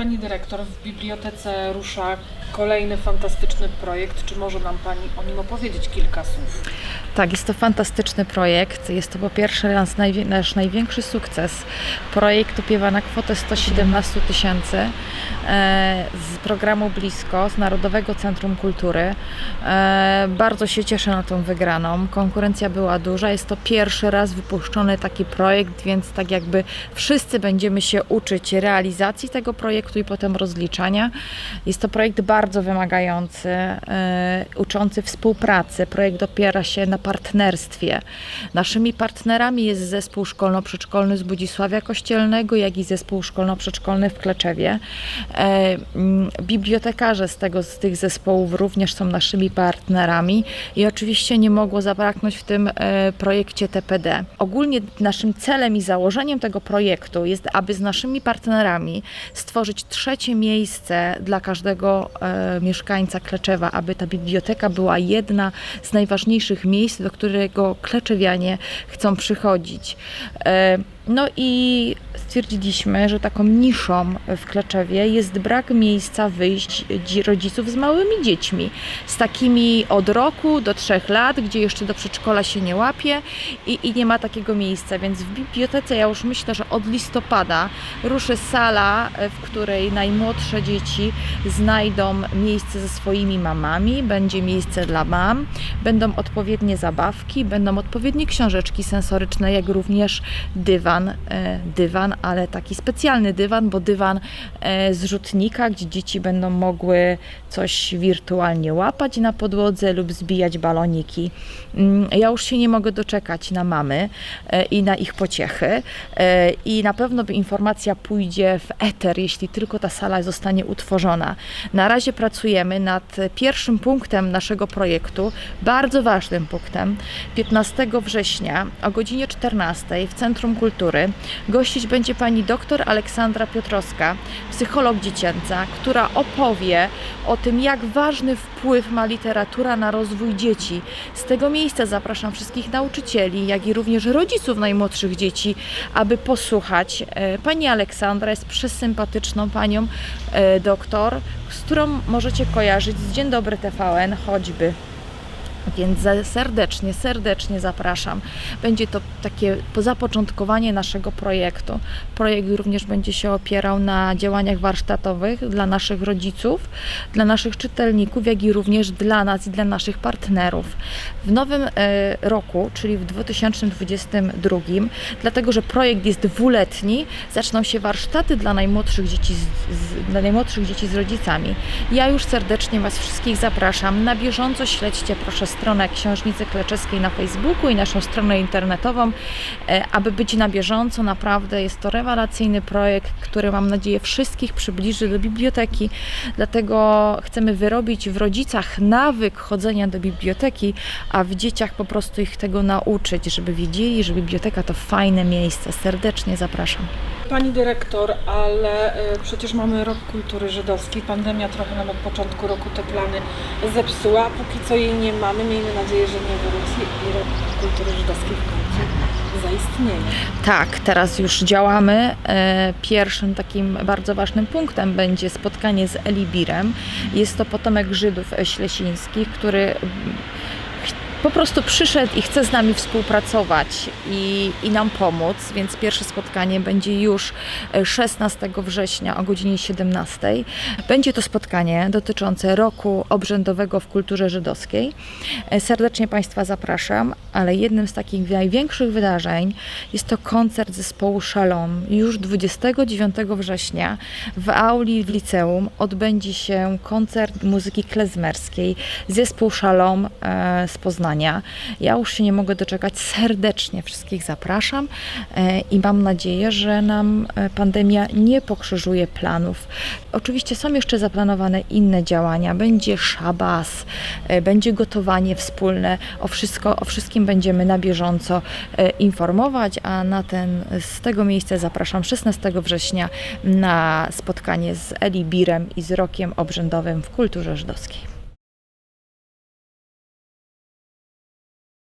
Pani dyrektor, w bibliotece rusza kolejny fantastyczny projekt. Czy może nam Pani o nim opowiedzieć kilka słów? Tak, jest to fantastyczny projekt. Jest to po pierwsze najwie- nasz największy sukces. Projekt opiewa na kwotę 117 tysięcy e, z programu Blisko, z Narodowego Centrum Kultury. E, bardzo się cieszę na tą wygraną. Konkurencja była duża. Jest to pierwszy raz wypuszczony taki projekt, więc tak jakby wszyscy będziemy się uczyć realizacji tego projektu i potem rozliczania. Jest to projekt bardzo wymagający, e, uczący współpracy. Projekt opiera się na partnerstwie. Naszymi partnerami jest zespół szkolno-przedszkolny z Budzisławia Kościelnego, jak i zespół szkolno-przedszkolny w Kleczewie. E, mm, Bibliotekarze z, tego, z tych zespołów również są naszymi partnerami i oczywiście nie mogło zabraknąć w tym e, projekcie TPD. Ogólnie naszym celem i założeniem tego projektu jest, aby z naszymi partnerami stworzyć trzecie miejsce dla każdego e, mieszkańca Kleczewa, aby ta biblioteka była jedna z najważniejszych miejsc, do którego kleczewianie chcą przychodzić. No i stwierdziliśmy, że taką niszą w Kleczewie jest brak miejsca wyjść dzi- rodziców z małymi dziećmi, z takimi od roku do trzech lat, gdzie jeszcze do przedszkola się nie łapie i, i nie ma takiego miejsca, więc w bibliotece ja już myślę, że od listopada ruszy sala, e, w której najmłodsze dzieci znajdą miejsce ze swoimi mamami, będzie miejsce dla mam, będą odpowiednie zabawki, będą odpowiednie książeczki sensoryczne, jak również dywan, e, dywan, ale taki specjalny dywan, bo dywan e, z rzutnika, gdzie dzieci będą mogły coś wirtualnie łapać na podłodze lub zbijać baloniki. Mm, Ja już się nie mogę doczekać na mamy e, i na ich pociechy i na pewno informacja pójdzie w eter, jeśli tylko ta sala zostanie utworzona. Na razie pracujemy nad pierwszym punktem naszego projektu, bardzo ważnym punktem. 15 września o godzinie 14 w Centrum Kultury gościć będzie pani dr Aleksandra Piotrowska, psycholog dziecięca, która opowie o tym, jak ważny wpływ ma literatura na rozwój dzieci. Z tego miejsca zapraszam wszystkich nauczycieli, jak i również rodziców najmłodszych dzieci, aby posłuchać. E, Pani Aleksandra jest przesympatyczną panią e, doktor, z którą możecie kojarzyć z Dzień Dobry TVN choćby. Więc serdecznie, serdecznie zapraszam. Będzie to takie zapoczątkowanie naszego projektu. Projekt również będzie się opierał na działaniach warsztatowych dla naszych rodziców, dla naszych czytelników, jak i również dla nas i dla naszych partnerów. W nowym e, roku, czyli w 2022, dlatego że projekt jest dwuletni, zaczną się warsztaty dla najmłodszych dzieci z, z, dla najmłodszych dzieci z rodzicami. Ja już serdecznie Was wszystkich zapraszam. Na bieżąco śledźcie proszę stronę Książnicy Kleczewskiej na Facebooku i naszą stronę internetową, e, aby być na bieżąco. Naprawdę jest to rewelacyjny projekt, który mam nadzieję wszystkich przybliży do biblioteki. Dlatego chcemy wyrobić w rodzicach nawyk chodzenia do biblioteki, a w dzieciach po prostu ich tego nauczyć, żeby wiedzieli, że biblioteka to fajne miejsce. Serdecznie zapraszam. Pani dyrektor, ale e, przecież mamy rok kultury żydowskiej. Pandemia trochę nam od początku roku te plany zepsuła. Póki co jej nie mamy. Miejmy nadzieję, że nie rok kultury żydowskiej w końcu zaistnieje. Tak, teraz już działamy. E, Pierwszym takim bardzo ważnym punktem będzie spotkanie z Elibirem. Jest to potomek Żydów ślesińskich, który po prostu przyszedł i chce z nami współpracować i, i nam pomóc, więc pierwsze spotkanie będzie już e, 16 września o godzinie 17. Będzie to spotkanie dotyczące roku obrzędowego w kulturze żydowskiej. E, Serdecznie Państwa zapraszam, ale jednym z takich największych wydarzeń jest to koncert zespołu Shalom. Już 29 września w auli w liceum odbędzie się koncert muzyki klezmerskiej. Zespół Shalom e, z Poznania. Ja już się nie mogę doczekać. Serdecznie wszystkich zapraszam e, i mam nadzieję, że nam e, pandemia nie pokrzyżuje planów. Oczywiście są jeszcze zaplanowane inne działania. Będzie szabas, e, będzie gotowanie wspólne. O, wszystko, o wszystkim będziemy na bieżąco informować, a na ten, z tego miejsca zapraszam 16 września na spotkanie z Eli Birem i z rokiem obrzędowym w kulturze żydowskiej.